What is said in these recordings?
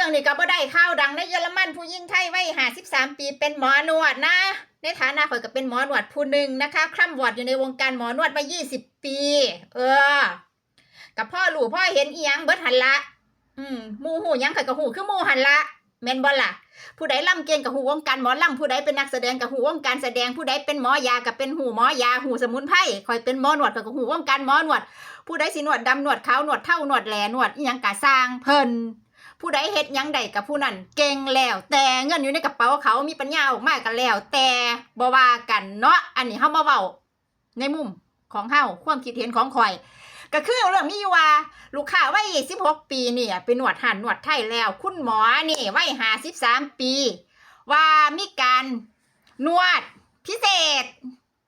รื่องนี้ก็บ่ได้ข่าวดังในเยอรมันผู้หญิงไทยวัย53ปีเป็นหมอนวดนะ ในฐานะข่อยก็เป็นหมอนวดผู้หนึ่งนะคะคร่ำวอดอยู่ในวงการหมอนวดมา20ปี เออ กับพ่อหลู่พ่อเห็นเอียงเบิดหันละ อืมหมูหูยังข่อยก็หูคือมูหันละแม่นบ่ล่ะ ผู้ใดล่ำเก่งกับหูวงการหมอล่ำผู้ใดเป็นนักแสดงกับหูวงการแสดงผู้ใดเป็นหมอยากับเป็นหูหมอยาหูสมุนไพรข่อยเป็นหมอหนวดกับหูวงการหมอหนวด ผู้ใดสิหนวดดำหนวดขาวหนวดเท่าหนวดแหลหนวดยังกะสร้างเพิ่น ผู้ใดเฮ็ดยังใดกับผู้นั้นเก่งแล้ว แต่เงินอยู่ในกระเป๋าเขามีปัญญาออกมากกันแล้ว แต่บ่ว่ากันเนาะอันนี้เฮามาเว้าในมุมของเฮาความคิดเห็นของข่อย ก็คือเรื่องมีอยู่ว่า ลูกค้าวัย16 ปีเนี่ยไปหนวดหันหนวดไทยแล้ว คุณหมอนี่วัย53 ปี ว่ามีการนวดพิเศษ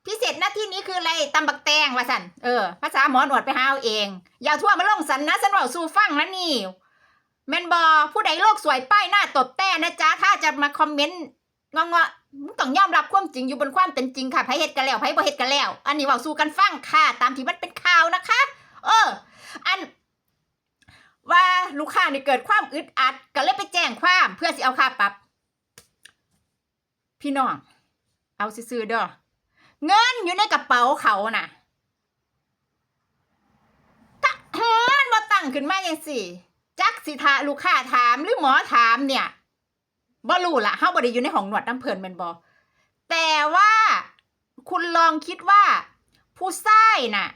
พิเศษหน้าที่นี้คืออะไรตำบักแตงว่าสันเออภาษาหมอหนวดไปหาเอาเอง อย่าทั่วมาลงสันนะสันเว่าสู่ฟังนะนี่ แมนบอผู้ใดโลกสวยป้ายหน้าตบแต่นะจ๊ะถ้าจะมาคอมเมนต์งงะมึงต้องยอมรับความจริงอยู่บนความเป็นจริงค่ะไผเฮ็ดกันแล้วไผบ่เฮ็ดกันแล้ว อันนี้เว่าสู่กันฟังค่ะ ตามที่มันเป็นข่าวนะคะ เออ อัน ว่าลูกค้านี่เกิดความอึดอัด ก็เลยไปแจ้งความเพื่อสิเอาค่าปรับพี่น้อง เอาซื่อเด้อเงินอยู่ในกระเป๋าเขาน่ะถ้ามันบ่ตั้งขึ้นมาอย่างสิ จักสิทาลูกค้าถามหรือหมอถามเนี่ยบ่รู้ละเฮาบ่ได้อยู่ในห้องนวดน้ำเพลินแม่นบ่แต่ว่าคุณลองคิดว่า ผู้ชายน่ะ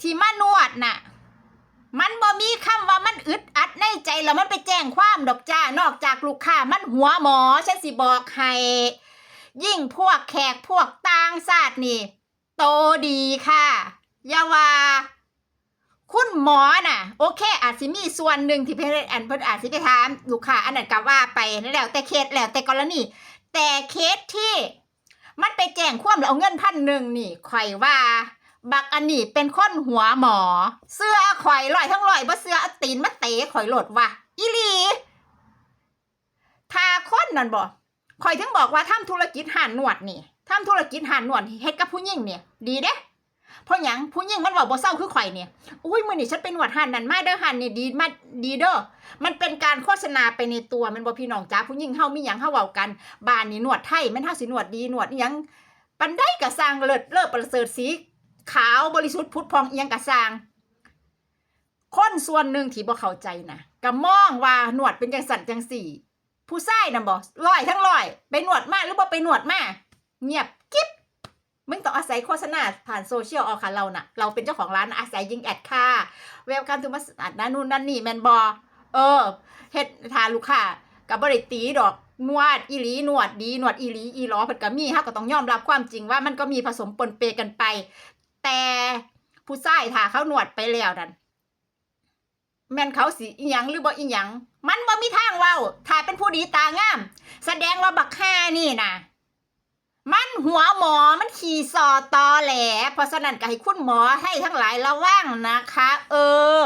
ที่มานวดน่ะ มันบ่มีคำว่ามันอึดอัดในใจแล้วมันไปแจ้งความดอกจ้านอกจากลูกค้ามันหัวหมอฉันสิบอกให้ยิ่งพวกแขกพวกต่างชาตินี่ โตดีค่ะ อย่าว่า คุณหมอน่ะ โอเค อาจสิมีส่วนหนึ่งที่เพิ่อนอันเพิ่นอาจสิไปถามลูกค้าอันนั้นก็ว่าไปแล้วแต่เคสแล้วแต่กรณีแต่เคสที่ มันไปแจ้งความแล้วเอาเงินพันหนึ่งนี่ข่อยว่า บักอันนี้เป็นคนหัวหมอ เสื้อข่อยลอยทั้งลอยบ่เสื้อตีนมาเตะข่อยหลดว่ะอีลีทาคนนั่นบ่ข่อยถึงบอกว่าทำธุรกิจห่านหนวดนี่ทำธุรกิจห่านหนวดเฮ็ดกับผู้หญิงเนี่ยดีเด้ เพราะหยังผู้หญิงมันเว้าบ่เศร้าคือข่อยเนี่ยอุ้ยมือนี้ฉันเป็นหนวดห่นนั่นมาเด้อห่านนี่ดีมาดีเด้อมันเป็นการโฆษณาไปในตัวมันบ่พี่น้องจ้าผู้หญิงเฮามีหยังเฮาเว้ากันบ้านนี่หนวดไทยแม่นเฮาสิหนวดดีหนวดหยังปันได้ก็สร้างเลิศเลิศประเสริฐสีขาวบริสุทธิ์พุทธพองเอิหยังก็สร้างคนส่วนหนึ่งที่บ่เข้าใจนะก็มองว่าหนวดเป็นจังสันจังสี่ ผู้ชายน่ะบ่ลอยทั้งลอย ไปหนวดมาหรือบ่ไปหนวดมาเงียบ มึงต้องอาศัยโฆษณาผ่านโซเชียลเอาค่ะเราน่ะ เราเป็นเจ้าของร้านอาศัยยิงแอดค่ะเวลคัมทูมาอัดนั่นนู่นนั่นนี่แมนบอเออเฮ็ดทาลูกค้ากับบริตีดอกนวดอีหลีนวดดีนวดอีหลีอีหลอเพิ่นก็มีฮะก็ต้องยอมรับความจริงว่ามันก็มีผสมปนเปกันไป แต่ผู้ชายถ้าเขาหนวดไปแล้วนั่นแม่นเขาสิอีหยังหรือบ่อีหยัง มันบ่มีทางเว้าถ้าเป็นผู้ดีตางาม แสดงว่าบักแค่นี่นะ มันหัวหมอมันขี่สอตอแหล เพราะฉะนั้นก็ให้คุณหมอให้ทั้งหลายระวังนะคะ เออ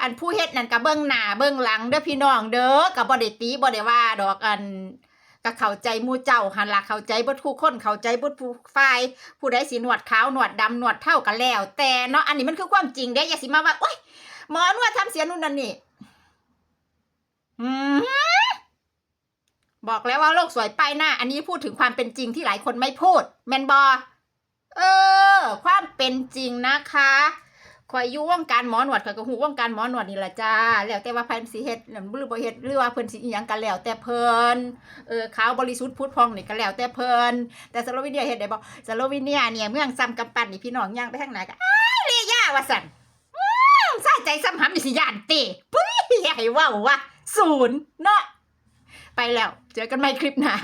อันผู้เฮ็ดนั่นก็เบิ่งหน้าเบิ่งหลังเด้อพี่น้องเด้อก็บ่ได้ตีบ่ได้ว่าดอกอันก็เข้าใจมู่เจ้าหันล่ะเข้าใจบ่ทุกคนเข้าใจบ่ผู้ฝ่ายผู้ใดสิหนวดขาวหนวดดำหนวดเท่ากันแล้ว แต่เนาะอันนี้มันคือความจริงเด้อย่าสิมาว่าโอ๊ยหมอนวดทำเสียนู่นนั่นนี่อืม บอกแล้วว่าโลกสวยไปหน้า อันนี้พูดถึงความเป็นจริงที่หลายคนไม่พูด แมนบอเออ ความเป็นจริงนะคะคอยยู่วงการหมอหนวดข่อยก็หูวงการหมอหนวดนี่แหละจ้า แล้วแต่ว่าเพิ่นสิเฮ็ดหรือบ่เฮ็ดหรือว่าเพิ่นสิอีหยังกันแล้วแต่เพิ่นเออขาวบริสุทธิ์พุทธพองนี่ก็แล้วแต่เพิ่นแต่สโลวีเนียเฮ็ดได้บ่สโลวีเนียเนี่ยเมืองซ้ำกำปั้นนี่พี่น้องย่างไปทางไหนก็อ้ายเลยย่าว่าซั่นสาใจซ้ำหำสิยานเตะปุ้ยใหญ่ว่าวะศูนย์เนาะ ไปแล้ว เจอกันใหม่คลิปหน้า